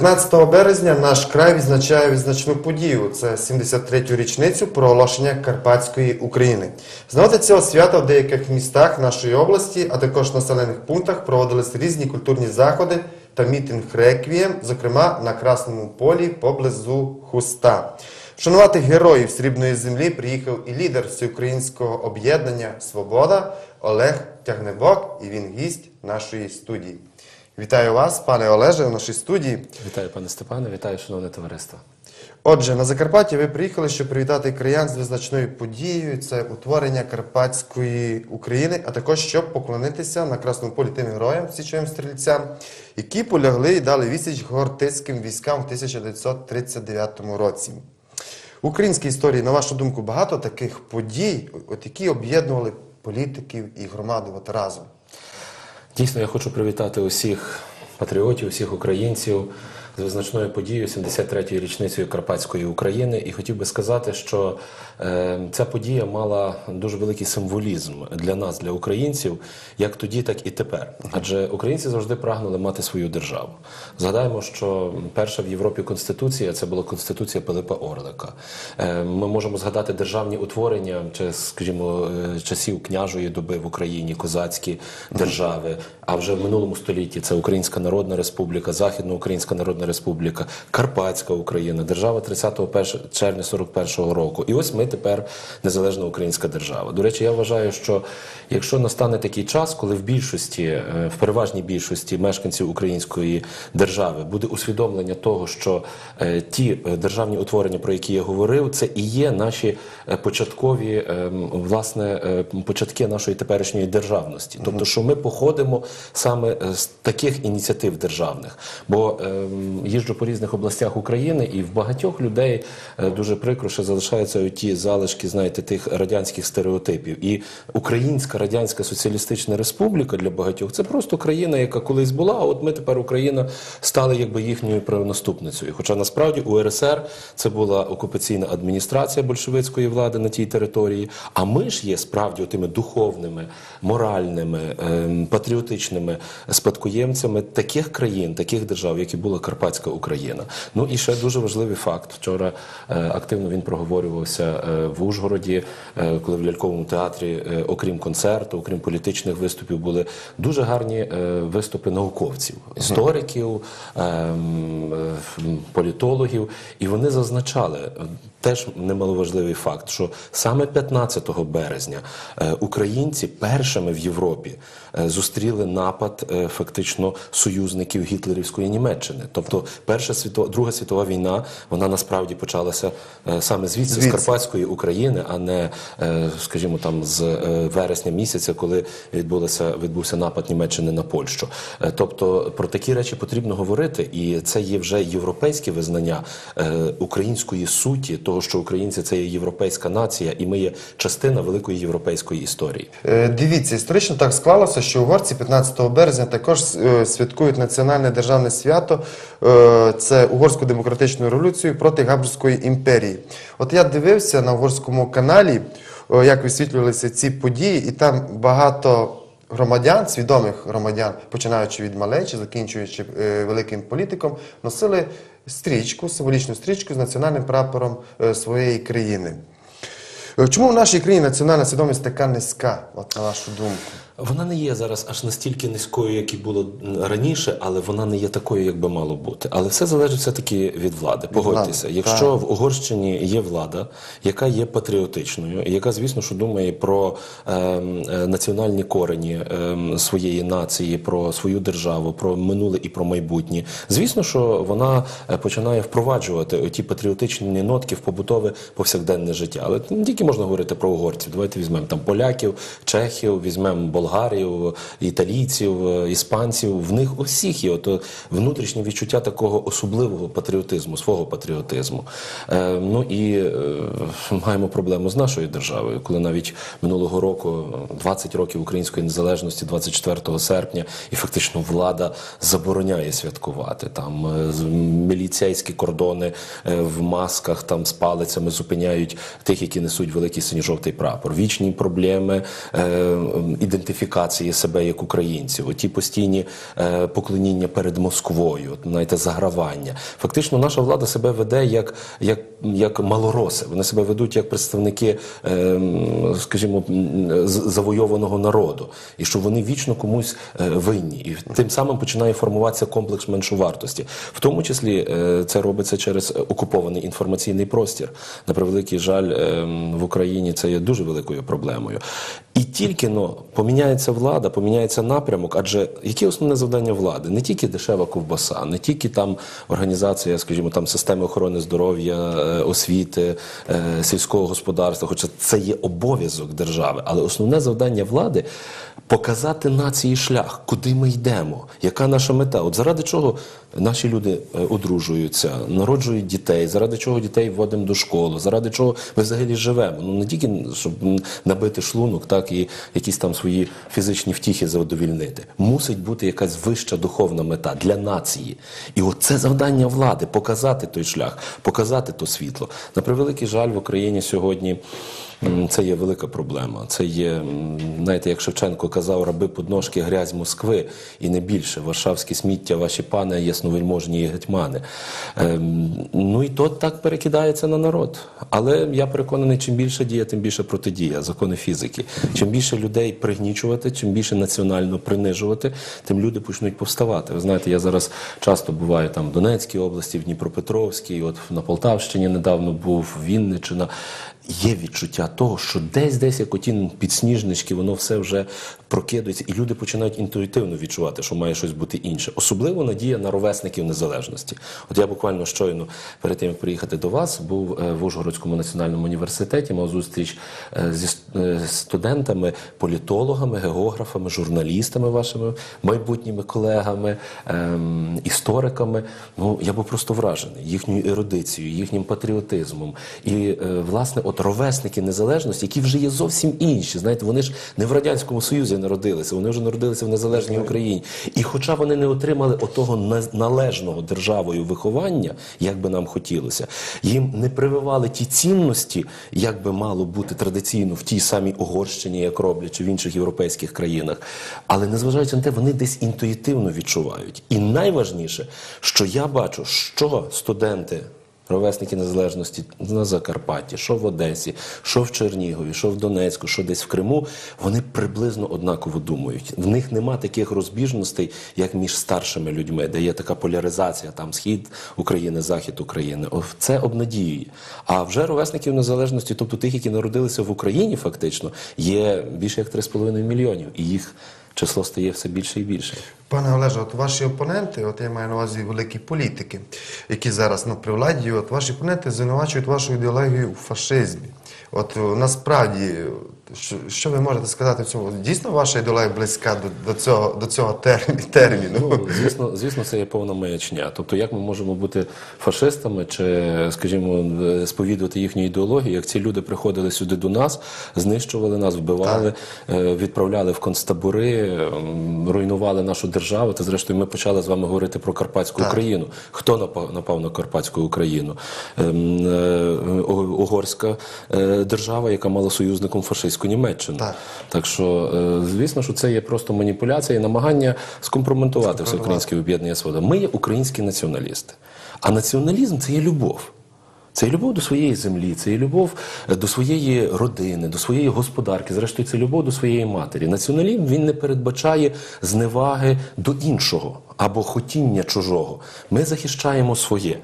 15 березня наш край відзначає відзначну подію. Це 73-ю річницю проголошення Карпатської України. З цього свята в деяких містах нашої області, а також населених пунктах проводились різні культурні заходи та мітинг реквієм, зокрема на Красному полі поблизу Хуста. Вшанувати героїв срібної землі приїхав і лідер всеукраїнського об'єднання Свобода Олег Тягнебок, і він гість нашої студії. Вітаю вас, пане Олеже, в нашій студії. Вітаю, пане Степане, вітаю, шановне товариство. Отже, на Закарпатті ви приїхали, щоб привітати краян з визначною подією. Це утворення Карпатської України, а також щоб поклонитися на Красному полі тим героям, січовим стрільцям, які полягли і дали відсіч гортицьким військам в 1939 році. В українській історії, на вашу думку, багато таких подій, от які об'єднували політиків і громаду от разом. Дійсно, я хочу привітати усіх патріотів, усіх українців з визначною подією 73-ї річницею Карпатської України. І хотів би сказати, що е, ця подія мала дуже великий символізм для нас, для українців, як тоді, так і тепер. Адже українці завжди прагнули мати свою державу. Згадаємо, що перша в Європі конституція це була конституція Пилипа Орлика. Е, ми можемо згадати державні утворення, чи, скажімо, е, часів княжої доби в Україні, козацькі держави. А вже в минулому столітті це Українська Народна Республіка, Західноукраїнська Народна Республіка, Карпатська Україна, держава 30 червня 41 року. І ось ми тепер незалежна українська держава. До речі, я вважаю, що якщо настане такий час, коли в більшості, е, в переважній більшості мешканців української держави буде усвідомлення того, що е, ті е, державні утворення, про які я говорив, це і є наші початкові е, власне е, початки нашої теперішньої державності, тобто, що ми походимо саме з таких ініціатив державних. Бо е, їжджу по різних областях України, і в багатьох людей е, дуже прикро, що залишаються ті залишки, знаєте, тих радянських стереотипів. І Українська Радянська Соціалістична Республіка для багатьох це просто країна, яка колись була. А от ми тепер Україна стали якби їхньою правонаступницею. Хоча насправді УРСР це була окупаційна адміністрація большевицької влади на тій території. А ми ж є справді тими духовними, моральними, ем, патріотичними спадкоємцями таких країн, таких держав, як і була Карпатська Україна. Ну і ще дуже важливий факт. Вчора е, активно він проговорювався е, в Ужгороді, е, коли в ляльковому театрі, окрім концерту, окрім політичних виступів, були дуже гарні виступи науковців, істориків, ем, е, політологів, і вони зазначали. Теж немаловажливий факт, що саме 15 березня українці першими в Європі зустріли напад е, фактично союзників гітлерівської Німеччини. Тобто, перша світова, друга світова війна вона насправді почалася е, саме звідси, Звідси. з Карпатської України, а не, е, скажімо, там з е, вересня місяця, коли відбулося відбувся напад Німеччини на Польщу. Е, Тобто про такі речі потрібно говорити, і це є вже європейське визнання е, української суті, того, що українці це є європейська нація, і ми є частина великої європейської історії. Е, Дивіться, історично так склалося, що угорці 15 березня також е, святкують національне державне свято. е, Це угорську демократичну революцію проти Габсбурзької імперії. От я дивився на угорському каналі, е, як висвітлювалися ці події, і там багато. Громадян, свідомих громадян, починаючи від малечі, закінчуючи великим політиком, носили стрічку, символічну стрічку з національним прапором своєї країни. Чому в нашій країні національна свідомість така низька, от на вашу думку? Вона не є зараз аж настільки низькою, як і було раніше, але вона не є такою, як би мало бути. Але все залежить все-таки від влади. Погодьтеся, влади, якщо в Угорщині є влада, яка є патріотичною, яка, звісно, що думає про ем, е, національні корені ем, своєї нації, про свою державу, про минуле і про майбутнє, звісно, що вона е, починає впроваджувати ті патріотичні нотки в побутове повсякденне життя. Але не тільки можна говорити про угорців. Давайте візьмемо там поляків, чехів, візьмемо болгарів, італійців, іспанців. В них усіх є ото внутрішнє відчуття такого особливого патріотизму, свого патріотизму. Е, ну і е, маємо проблему з нашою державою, коли навіть минулого року, 20 років української незалежності, 24 серпня, і фактично влада забороняє святкувати там е, міліцейські кордони е, в масках там з палицями зупиняють тих, які несуть великий синьо-жовтий прапор. Вічні проблеми е, ідентифікації русифікації себе як українців, оті постійні е, поклоніння перед Москвою, знаєте, загравання. Фактично, наша влада себе веде як, як, як малороси. Вони себе ведуть як представники, е, скажімо, завойованого народу, і що вони вічно комусь е, винні. І тим самим починає формуватися комплекс меншовартості. В тому числі е, це робиться через окупований інформаційний простір. На превеликий жаль, е, в Україні це є дуже великою проблемою. І тільки но поміняється влада, поміняється напрямок. Адже яке основне завдання влади? Не тільки дешева ковбаса, не тільки там організація, скажімо, там системи охорони здоров'я, е, освіти, е, сільського господарства, хоча це є обов'язок держави, але основне завдання влади показати нації шлях, куди ми йдемо, яка наша мета. От заради чого наші люди е, одружуються, народжують дітей, заради чого дітей вводимо до школи, заради чого ми взагалі живемо. Ну не тільки щоб набити шлунок, так і якісь там свої фізичні втіхи задовільнити. Мусить бути якась вища духовна мета для нації. І от це завдання влади показати той шлях, показати то світло. На превеликий жаль, в Україні сьогодні. Це є велика проблема. Це є, знаєте, як Шевченко казав, раби подножки грязь Москви і не більше. Варшавське сміття, ваші пани, ясновельможні і гетьмани. Ем, ну і то так перекидається на народ. Але я переконаний, чим більше дія, тим більше протидія, закони фізики. Чим більше людей пригнічувати, чим більше національно принижувати, тим люди почнуть повставати. Ви знаєте, я зараз часто буваю там в Донецькій області, в Дніпропетровській, от на Полтавщині недавно був, Вінниччина. Є відчуття того, що десь, десь як оті підсніжнички, воно все вже прокидується, і люди починають інтуїтивно відчувати, що має щось бути інше. Особливо надія на ровесників незалежності. От я буквально щойно перед тим як приїхати до вас, був е, в Ужгородському національному університеті, мав зустріч е, зі е, студентами, політологами, географами, журналістами, вашими майбутніми колегами, ем, істориками. Ну я був просто вражений їхньою ерудицією, їхнім патріотизмом. І власне, от ровесники незалежності, які вже є зовсім інші. Знаєте, вони ж не в радянському Союзі народилися, вони вже народилися в незалежній Україні. І хоча вони не отримали отого належного державою виховання, як би нам хотілося, їм не прививали ті цінності, як би мало бути традиційно в тій самій Угорщині, як роблять, чи в інших європейських країнах. Але незважаючи на те, вони десь інтуїтивно відчувають. І найважніше, що я бачу, що студенти. Ровесники незалежності на Закарпатті, що в Одесі, що в Чернігові, що в Донецьку, що десь в Криму, вони приблизно однаково думають. В них нема таких розбіжностей, як між старшими людьми, де є така поляризація, там схід України, захід України. Це обнадіює. А вже ровесників незалежності, тобто тих, які народилися в Україні, фактично, є більше як 3,5 мільйонів, і їх число стає все більше і більше. Пане Олеже, от ваші опоненти, от я маю на увазі великі політики, які зараз ну, при от ваші опоненти звинувачують вашу ідеологію у фашизмі. От насправді, що, що ви можете сказати в цьому? Дійсно, ваша ідеологія близька до, до цього, до цього термі- терміну? Ну, звісно, звісно, це є повна маячня. Тобто, як ми можемо бути фашистами чи, скажімо, сповідувати їхню ідеологію, як ці люди приходили сюди до нас, знищували нас, вбивали, е, відправляли в концтабори, руйнували нашу державу. Та зрештою, ми почали з вами говорити про Карпатську Україну. Хто напав, на Карпатську Україну? Ем, е, Угорська е, держава, яка мала союзником фашистську Німеччину. Так. Так що, е, звісно, що це є просто маніпуляція і намагання скомпрометувати все українське об'єднання свобода. Ми є українські націоналісти. А націоналізм це є любов. Це є любов до своєї землі, це є любов е, до своєї родини, до своєї господарки. Зрештою, це любов до своєї матері. Націоналізм він не передбачає зневаги до іншого або хотіння чужого. Ми захищаємо своє.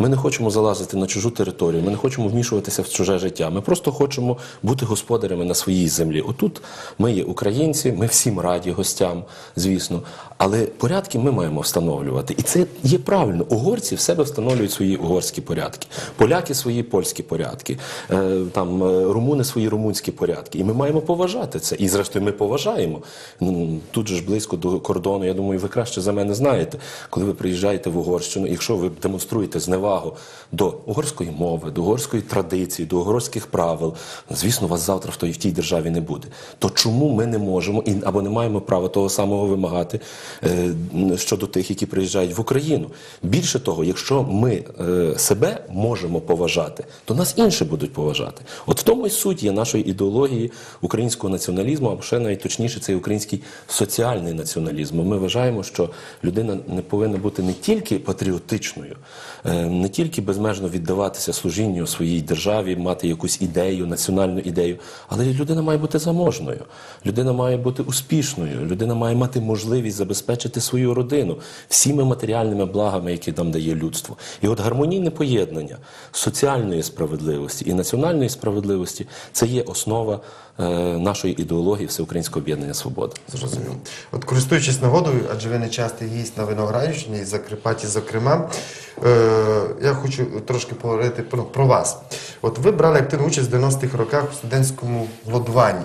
Ми не хочемо залазити на чужу територію, ми не хочемо вмішуватися в чуже життя. Ми просто хочемо бути господарями на своїй землі. Отут ми є українці, ми всім раді гостям, звісно. Але порядки ми маємо встановлювати. І це є правильно. Угорці в себе встановлюють свої угорські порядки, поляки свої польські порядки, е, там е, румуни свої румунські порядки. І ми маємо поважати це. І зрештою ми поважаємо. Ну, Тут же ж близько до кордону. Я думаю, ви краще за мене знаєте, коли ви приїжджаєте в Угорщину, якщо ви демонструєте зневагу повагу до угорської мови, до угорської традиції, до угорських правил, звісно, вас завтра в той в тій державі не буде. То чому ми не можемо і або не маємо права того самого вимагати е, щодо тих, які приїжджають в Україну? Більше того, якщо ми е, себе можемо поважати, то нас інші будуть поважати. От в тому і суть є нашої ідеології українського націоналізму, або ще найточніше, це український соціальний націоналізм. Ми вважаємо, що людина не повинна бути не тільки патріотичною, е, не тільки безмежно віддаватися служінню своїй державі, мати якусь ідею, національну ідею, але людина має бути заможною, людина має бути успішною, людина має мати можливість забезпечити свою родину всіми матеріальними благами, які нам дає людство. І от гармонійне поєднання соціальної справедливості і національної справедливості це є основа нашої ідеології Всеукраїнського об'єднання Свобода. Зрозуміло. От користуючись нагодою, адже ви не частий гість на Виноградівщині і Закарпатті, зокрема, е, я хочу трошки поговорити про, про вас. От ви брали активну участь в 90-х роках в студентському голодуванні.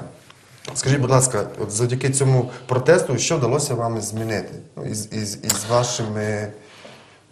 Скажіть, будь ласка, от завдяки цьому протесту, що вдалося вам змінити? Ну, із, із, із вашими.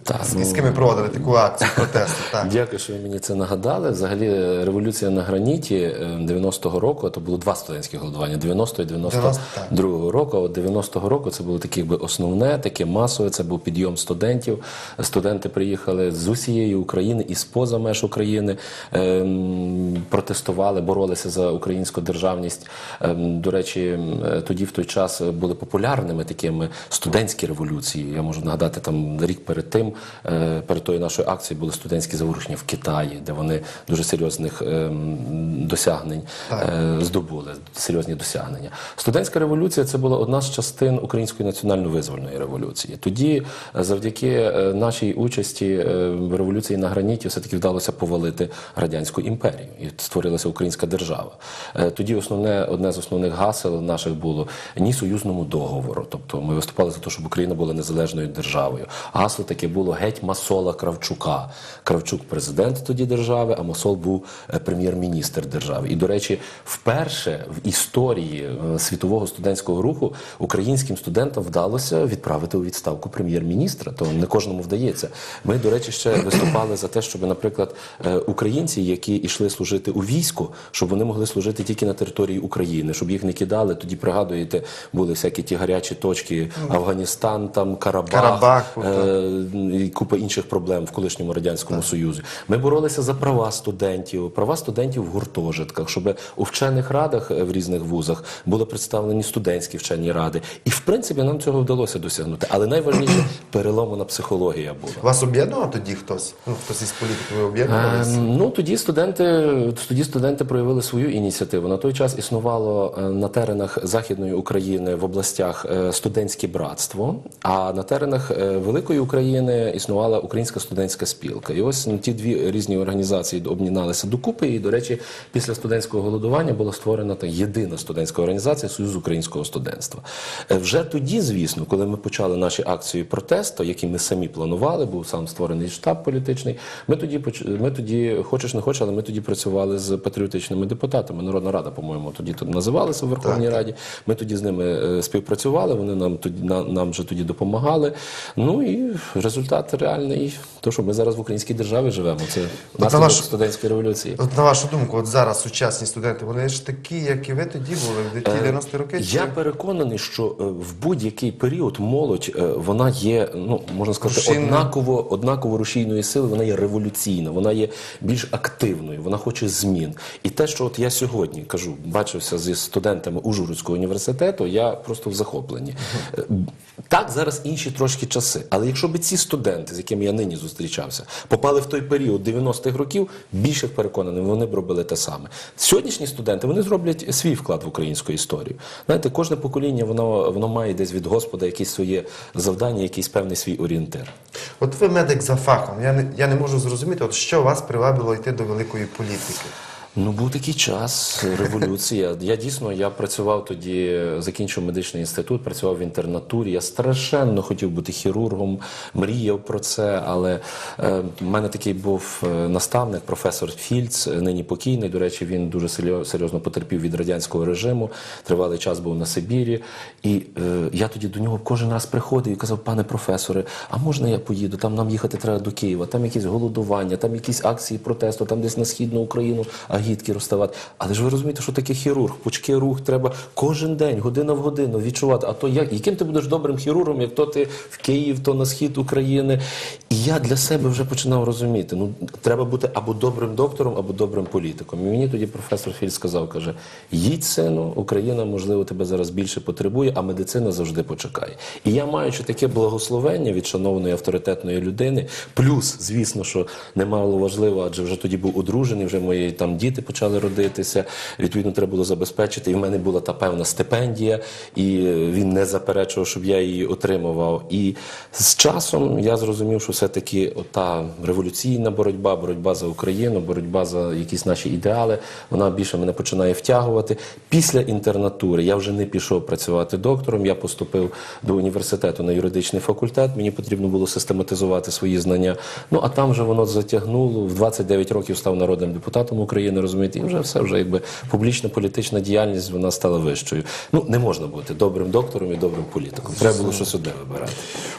Так, з, з ким проводили таку акцію протесту? Так. Дякую, що ви мені це нагадали. Взагалі, революція на граніті е, 90-го року, то було два студентські голодування 90 і 92-го року. А от 90-го року це було таке якби основне, таке масове. Це був підйом студентів. Студенти приїхали з усієї України і з поза меж України, ем, протестували, боролися за українську державність. Ем, До речі, ем, тоді в той час були популярними такими студентські революції. Я можу нагадати там рік перед тим, е, перед тою нашою акцією були студентські заворушення в Китаї, де вони дуже серйозних ем, досягнень е, здобули, серйозні досягнення. Студентська революція це була одна з частин української національно-визвольної революції. Тоді, е, завдяки нашій участі в революції на граніті, все таки вдалося повалити радянську імперію і створилася українська держава. Тоді основне одне з основних гасел наших було ні союзному договору. Тобто ми виступали за те, щоб Україна була незалежною державою. Гасло таке було геть Масола Кравчука. Кравчук президент тоді держави, а Масол був е, прем'єр-міністр держави. І, до речі, вперше в історії е, світового студентського руху українським студентам вдалося відправити у відставку прем'єр-міністра. То не кожному вдається. Ми, до речі, ще виступали за те, щоб, наприклад, е, українці, які йшли служити у війську, щоб вони могли служити тільки на території України, щоб їх не кидали. Тоді пригадуєте, були всякі ті гарячі точки Афганістан, там Карабах, Карабах, е. І купа інших проблем в колишньому радянському союзі. Ми боролися за права студентів, права студентів в гуртожитках, щоб у вчених радах е, в різних вузах були представлені студентські вчені ради. І в принципі нам цього вдалося досягнути. Але найважливіше переломана психологія була. Вас об'єднував тоді хтось? Ну, хтось із політиків ви об'єднувалися? Ем, Ну тоді студенти, тоді студенти проявили свою ініціативу. На той час існувало е, на теренах Західної України в областях е, студентське братство, а на теренах Великої України існувала Українська студентська спілка. І ось ну, ті дві різні організації об'єдналися докупи. І, до речі, після студентського голодування була створена та єдина студентська організація Союз українського студентства. Е, Вже тоді, звісно, коли ми почали наші акції протесту, які ми самі планували, був сам створений штаб політичний. Ми тоді ми тоді, хочеш не хочеш, але ми тоді працювали з патріотичними депутатами. Народна рада, по-моєму, тоді тут називалася в Верховній Раді. Ми тоді з ними е, співпрацювали. Вони нам тоді нам вже тоді допомагали. Ну і результат реальний. То, що ми зараз в українській державі живемо. Це наслідок ваш- студентської революції. От на вашу думку, от зараз сучасні студенти, вони ж такі, як і ви тоді були, в ті 90-ті роки? чи- Я переконаний, що е, в будь-який період молодь е, вона є, ну можна сказати, Рушійною. однаково, однаково рушійної сили, вона є революційна, вона є більш активною, вона хоче змін. І те, що от я сьогодні кажу, бачився зі студентами Ужгородського університету, я просто в захопленні. Е, Так, зараз інші трошки часи. Але якщо б ці студенти, з якими я нині зустрічався, попали в той період 90-х років, більше переконаний, вони б робили те саме. Сьогоднішні студенти вони зроблять свій вклад в українську історію. Знаєте, кожне покоління воно, воно має десь від Господа якесь своє завдання, якийсь певний свій орієнтир. От ви медик за фахом. Я не, я не можу зрозуміти, от що вас привабило йти до великої політики. Ну, був такий час, революція. Я дійсно я працював тоді, закінчив медичний інститут, працював в інтернатурі. Я страшенно хотів бути хірургом, мріяв про це. Але е, в мене такий був е, наставник, професор Фільц, нині покійний. До речі, він дуже серйозно потерпів від радянського режиму. Тривалий час був на Сибірі. І е, я тоді до нього кожен раз приходив і казав, пане професоре, а можна я поїду? Там нам їхати треба до Києва, там якісь голодування, там якісь акції протесту, там десь на східну Україну агітки розставати. Але ж ви розумієте, що таке хірург? Пучки рух треба кожен день, година в годину відчувати. А то як яким ти будеш добрим хірургом, як то ти в Київ, то на схід України? І я для себе вже починав розуміти. Ну треба бути або добрим доктором, або добрим політиком. І мені тоді професор Філь сказав, каже: їдь сину, Україна, можливо, тебе зараз більше потребує, а медицина завжди почекає. І я, маючи таке благословення від шановної авторитетної людини, плюс, звісно, що немало важливо, адже вже тоді був одружений, вже мої там діти почали родитися. Відповідно, треба було забезпечити. І в мене була та певна стипендія, і він не заперечував, щоб я її отримував. І з часом я зрозумів, що все-таки та революційна боротьба, боротьба за Україну, боротьба за якісь наші ідеали, вона більше мене починає втягувати. Після інтернатури я вже не пішов працювати доктором. Я поступив до університету на юридичний факультет. Мені потрібно було систематизувати свої знання. Ну а там вже воно затягнуло. В 29 років став народним депутатом України. Розумієте, і вже все вже якби публічна політична діяльність вона стала вищою. Ну не можна бути добрим доктором і добрим політиком. Треба було щось одне вибирати.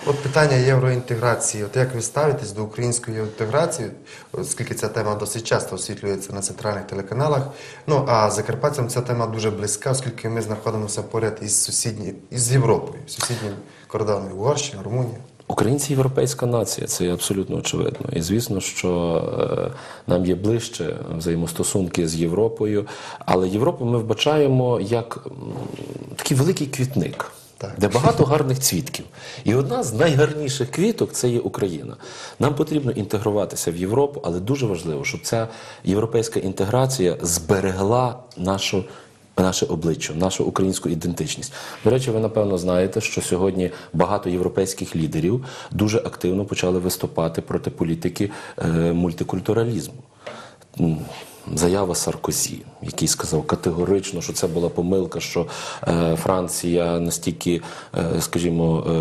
От питання євроінтеграції. От як ви ставитесь до української інтеграції, оскільки ця тема досить часто освітлюється на центральних телеканалах. Ну а закарпатцям ця тема дуже близька, оскільки ми знаходимося поряд із сусідні із Європою, сусіднім кордоном Угорщина, Румунія. Українці європейська нація, це абсолютно очевидно. І звісно, що е, нам є ближче взаємостосунки з Європою, але Європу ми вбачаємо як такий великий квітник. Так. Де багато гарних цвітків. І одна з найгарніших квіток це є Україна. Нам потрібно інтегруватися в Європу, але дуже важливо, щоб ця європейська інтеграція зберегла нашу наше обличчя, нашу українську ідентичність. До речі, ви напевно знаєте, що сьогодні багато європейських лідерів дуже активно почали виступати проти політики е, мультикультуралізму. Заява Саркозі, який сказав категорично, що це була помилка, що е, Франція настільки, е, скажімо, е,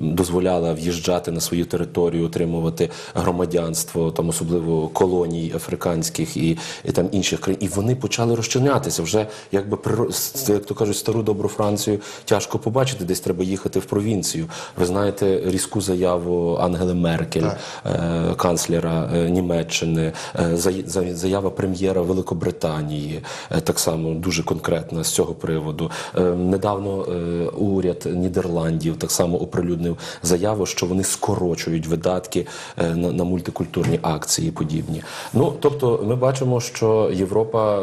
дозволяла в'їжджати на свою територію, отримувати громадянство, там особливо колоній африканських і, і там інших країн. І вони почали розчинятися. Вже якби як то кажуть, стару добру Францію тяжко побачити, десь треба їхати в провінцію. Ви знаєте різку заяву Ангели Меркель, канцлера Німеччини, заява прем'єра Великобританії, так само дуже конкретна з цього приводу. Е, Недавно е, уряд Нідерландів так само оприлюднив заяву, що вони скорочують видатки е, на, мультикультурні акції і подібні. Ну тобто, ми бачимо, що Європа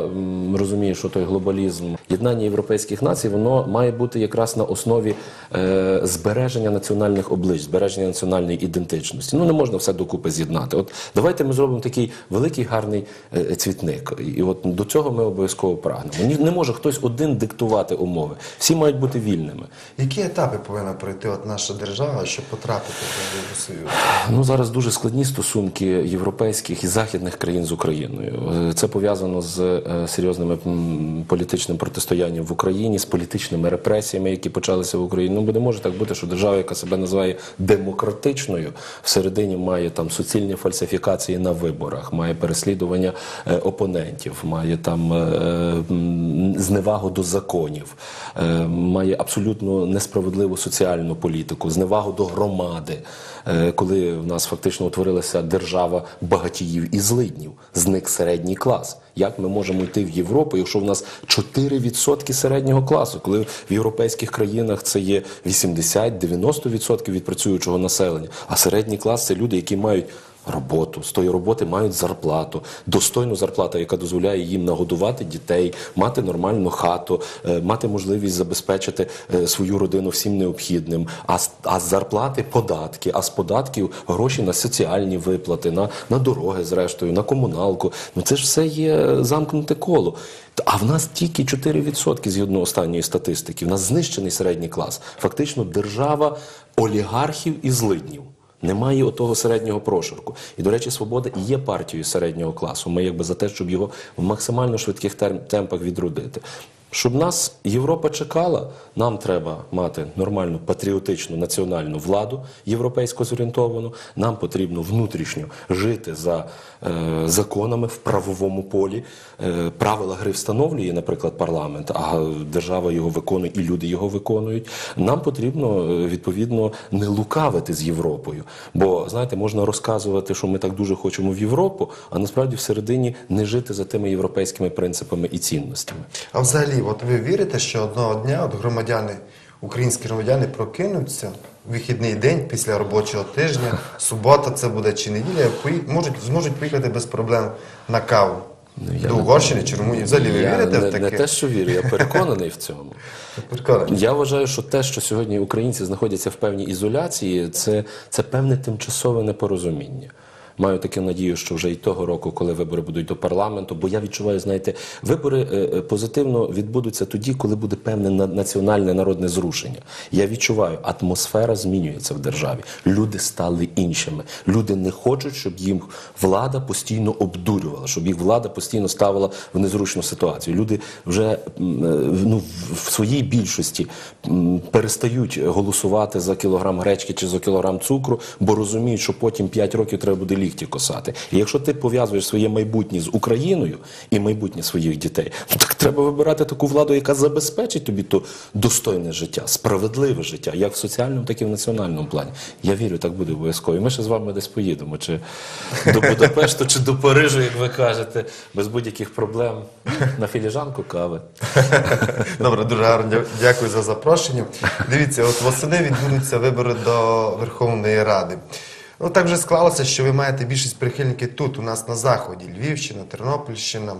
розуміє, що той глобалізм, єднання європейських націй, воно має бути якраз на основі е, збереження національних облич, збереження національної ідентичності. Ну не можна все докупи з'єднати. От давайте ми зробимо такий великий гарний е, цвітник. І от до цього ми обов'язково прагнемо. Ні, не може хтось один диктувати умови. Всі мають бути вільними. Які етапи повинна пройти от наша держава, щоб потрапити до Євросоюзу? Ну зараз дуже складні стосунки європейських і західних країн з Україною. Е, Це пов'язано з е, серйозними політичним протистоянням в Україні, з політичними репресіями, які почалися в Україні. Ну бо не може так бути, що держава, яка себе називає демократичною, всередині має там суцільні фальсифікації на виборах, має переслідування е, опонентів, має там зневагу до законів, е, має абсолютно несправедливу соціальну політику, зневагу до громади. Е, Коли в нас фактично утворилася держава багатіїв і злиднів, зник середній клас. Як ми можемо йти в Європу, якщо в нас 4% середнього класу, коли в європейських країнах це є 80-90% від працюючого населення, а середній клас це люди, які мають роботу, з тої роботи мають зарплату, достойну зарплату, яка дозволяє їм нагодувати дітей, мати нормальну хату, е, мати можливість забезпечити е, свою родину всім необхідним. А з, зарплати податки, а з податків гроші на соціальні виплати, на, на дороги, зрештою, на комуналку. Ну це ж все є замкнуте коло. А в нас тільки 4% згідно останньої статистики. В нас знищений середній клас. Фактично держава олігархів і злиднів. Немає отого середнього прошарку. І, до речі, свобода є партією середнього класу. Ми якби за те, щоб його в максимально швидких темпах відродити. Щоб нас Європа чекала, нам треба мати нормальну патріотичну національну владу європейсько зорієнтовану. Нам потрібно внутрішньо жити за е, законами в правовому полі. Е, правила гри встановлює, наприклад, парламент, а держава його виконує і люди його виконують. Нам потрібно е, відповідно не лукавити з Європою. Бо знаєте, можна розказувати, що ми так дуже хочемо в Європу, а насправді всередині не жити за тими європейськими принципами і цінностями. А взагалі, от ви вірите, що одного дня от громадяни, українські громадяни прокинуться в вихідний день після робочого тижня, субота це буде чи неділя, пої- можуть, зможуть поїхати без проблем на каву я до не- Угорщини чи Румунії. Взагалі ви я вірите не, в таке? не те, що вірю, я переконаний в цьому. Переконані. Я вважаю, що те, що сьогодні українці знаходяться в певній ізоляції, це, це певне тимчасове непорозуміння. Маю таку надію, що вже і того року, коли вибори будуть до парламенту, бо я відчуваю, знаєте, вибори е, е, позитивно відбудуться тоді, коли буде певне національне народне зрушення. Я відчуваю, атмосфера змінюється в державі. Люди стали іншими. Люди не хочуть, щоб їм влада постійно обдурювала, щоб їх влада постійно ставила в незручну ситуацію. Люди вже е, ну, в- своїй більшості перестають голосувати за кілограм гречки чи за кілограм цукру, бо розуміють, що потім 5 років треба буде лікті косати. І якщо ти пов'язуєш своє майбутнє з Україною і майбутнє своїх дітей, ну так треба вибирати таку владу, яка забезпечить тобі то достойне життя, справедливе життя, як в соціальному, так і в національному плані. Я вірю, так буде обов'язково. І ми ще з вами десь поїдемо, чи до Будапешту, чи до Парижу, як ви кажете, без будь-яких проблем на філіжанку кави. Добре, дуже гарно дякую за запрошення. Дивіться, от восени відбудуться вибори до Верховної Ради. Ну так вже склалося, що ви маєте більшість прихильників тут, у нас на заході: Львівщина, Тернопільщина,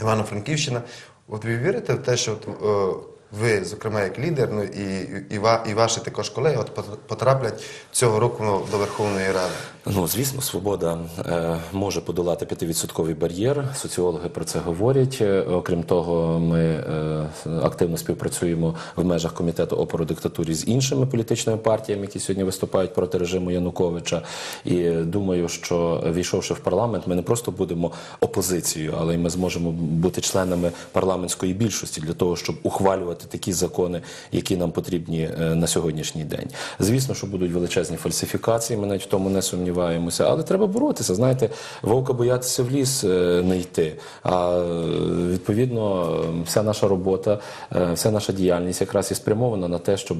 Івано-Франківщина. От ви вірите в те, що от, е, ви, зокрема, як лідер, ну і, і, ва- і ваші також колеги, от потраплять цього року ну, до Верховної Ради? Ну, звісно, свобода е, може подолати 5% бар'єр. Соціологи про це говорять. Е, Окрім того, ми е, активно співпрацюємо в межах комітету опору диктатурі з іншими політичними партіями, які сьогодні виступають проти режиму Януковича. І думаю, що війшовши в парламент, ми не просто будемо опозицією, але й ми зможемо бути членами парламентської більшості для того, щоб ухвалювати такі закони, які нам потрібні е, на сьогоднішній день. Звісно, що будуть величезні фальсифікації. Ми навіть в тому не сумніваємося, але треба боротися. Знаєте, вовка боятися в ліс е, не йти. А відповідно, вся наша робота, е, вся наша діяльність якраз і спрямована на те, щоб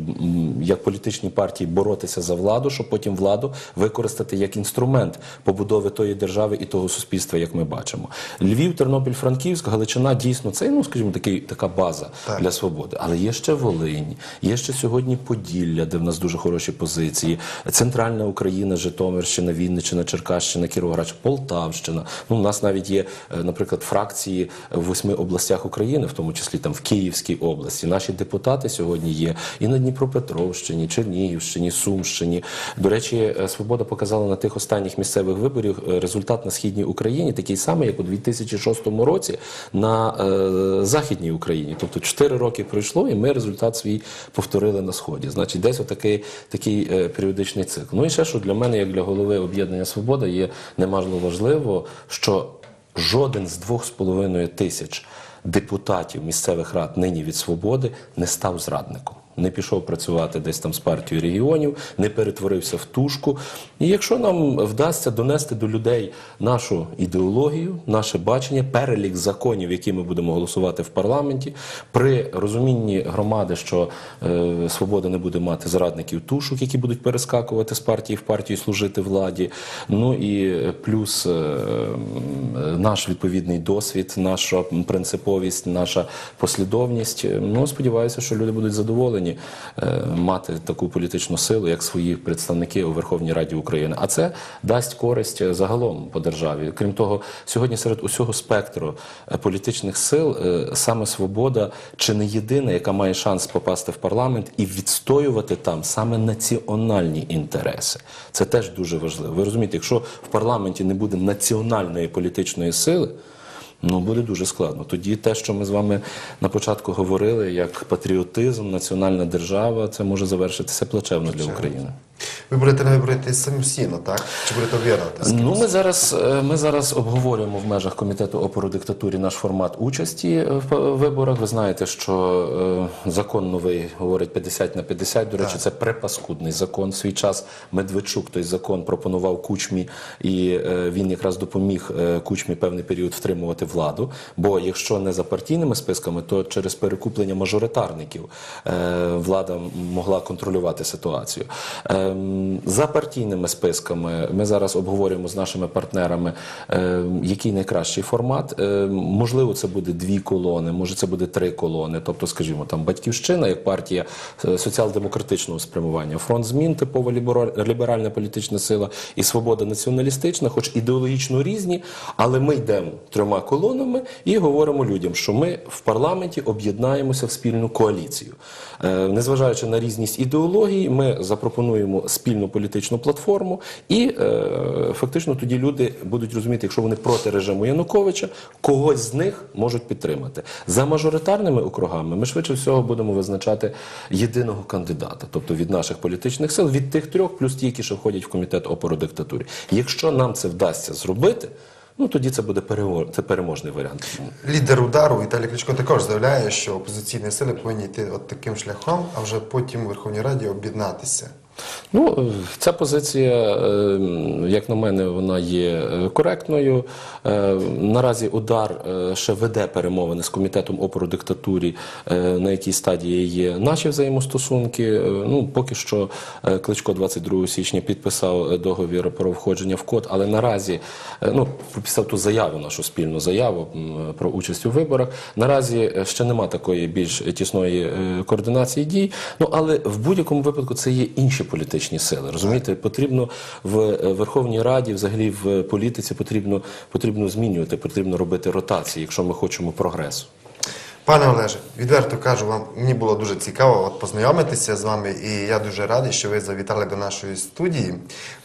як політичні партії боротися за владу, щоб потім владу використати як інструмент побудови тої держави і того суспільства, як ми бачимо. Львів, Тернопіль, Франківськ, Галичина дійсно це ну, скажімо, такий така база Так. для свободи. Але є ще Волинь, є ще сьогодні Поділля, де в нас дуже хороші позиції. Центральна Україна, Житомирщина, Вінниччина, Черкащина, Кіровоград, Полтавщина. Ну, у нас навіть є, е, наприклад, фракції в восьми областях України, в тому числі там в Київській області. Наші депутати сьогодні є і на Дніпропетровщині, Чернігівщині, Сумщині. До речі, е, Свобода показала на тих останніх місцевих виборів е, результат на східній Україні, такий самий, як у 2006 році на е, західній Україні. Тобто 4 роки пройшло, і ми результат свій повторили на сході. Значить, десь отакий такий е, періодичний цикл. Ну і ще що для мене, як для голови об'єднання Свобода, є немажно важливо, що жоден з двох з половиною тисяч депутатів місцевих рад нині від свободи не став зрадником. Не пішов працювати десь там з партією регіонів, не перетворився в тушку. І якщо нам вдасться донести до людей нашу ідеологію, наше бачення, перелік законів, які ми будемо голосувати в парламенті, при розумінні громади, що е, свобода не буде мати зрадників тушок, які будуть перескакувати з партії в партію, служити владі. Ну і е, плюс е, м, наш відповідний досвід, наша принциповість, наша послідовність. Е, Ну сподіваюся, що люди будуть задоволені е, мати таку політичну силу, як свої представники у Верховній Раді України. А це дасть користь е, загалом по державі. Крім того, сьогодні серед усього спектру е, політичних сил саме свобода чи не єдина, яка має шанс попасти в парламент і відстоювати там саме національні інтереси. Це теж дуже важливо. Ви розумієте, якщо в парламенті не буде національної політичної сили. Ну, буде дуже складно. Тоді те, що ми з вами на початку говорили, як патріотизм, національна держава, це може завершитися плачевно для України. Ви будете йти самостійно, так? Чи будете об'єднатися? Ну, ми зараз, е, ми зараз обговорюємо в межах комітету опору диктатурі наш формат участі е, в виборах. Ви знаєте, що е, закон новий говорить 50 на 50. До речі, це препаскудний закон. В свій час Медведчук той закон пропонував кучмі, і е, він якраз допоміг е, кучмі певний період втримувати владу. Бо якщо не за партійними списками, то через перекуплення мажоритарників е, влада могла контролювати ситуацію. Ем, За партійними списками ми зараз обговорюємо з нашими партнерами, ем, який найкращий формат. Ем, Можливо, це буде дві колони, може це буде три колони. Тобто, скажімо, там батьківщина як партія е, соціал-демократичного спрямування, фронт змін, типова лібераль- ліберальна політична сила і свобода націоналістична, хоч ідеологічно різні, але ми йдемо трьома колонами і говоримо людям, що ми в парламенті об'єднаємося в спільну коаліцію. Е, Незважаючи на різність ідеологій, ми запропонуємо спільну політичну платформу, і е, фактично тоді люди будуть розуміти, якщо вони проти режиму Януковича, когось з них можуть підтримати. За мажоритарними округами ми швидше всього будемо визначати єдиного кандидата, тобто від наших політичних сил, від тих трьох, плюс ті, які ще входять в комітет опору диктатурі. Якщо нам це вдасться зробити. Ну тоді це буде перемож... це переможний варіант. Лідер удару Віталій Кличко також заявляє, що опозиційні сили повинні йти от таким шляхом, а вже потім у Верховній Раді об'єднатися. Ну, ця позиція, е, як на мене, вона є коректною. Е, Наразі удар е, ще веде перемовини з комітетом опору диктатурі, е, на якій стадії є наші взаємостосунки. Ну, поки що Кличко 22 січня підписав договір про входження в код, але наразі ну, підписав ту заяву, нашу спільну заяву про участь у виборах. Наразі ще нема такої більш тісної координації дій. Ну але в будь-якому випадку це є інші політичні сили. Розумієте, потрібно в е, Верховній Раді, взагалі в політиці, потрібно потрібно змінювати, потрібно робити ротації, якщо ми хочемо прогресу. Пане Олеже, відверто кажу вам, мені було дуже цікаво от познайомитися з вами, і я дуже радий, що ви завітали до нашої студії.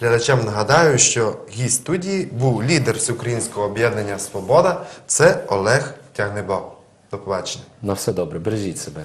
Глядачам нагадаю, що гість студії був лідер всеукраїнського об'єднання Свобода. Це Олег Тягнебок. До побачення. На все добре, бережіть себе.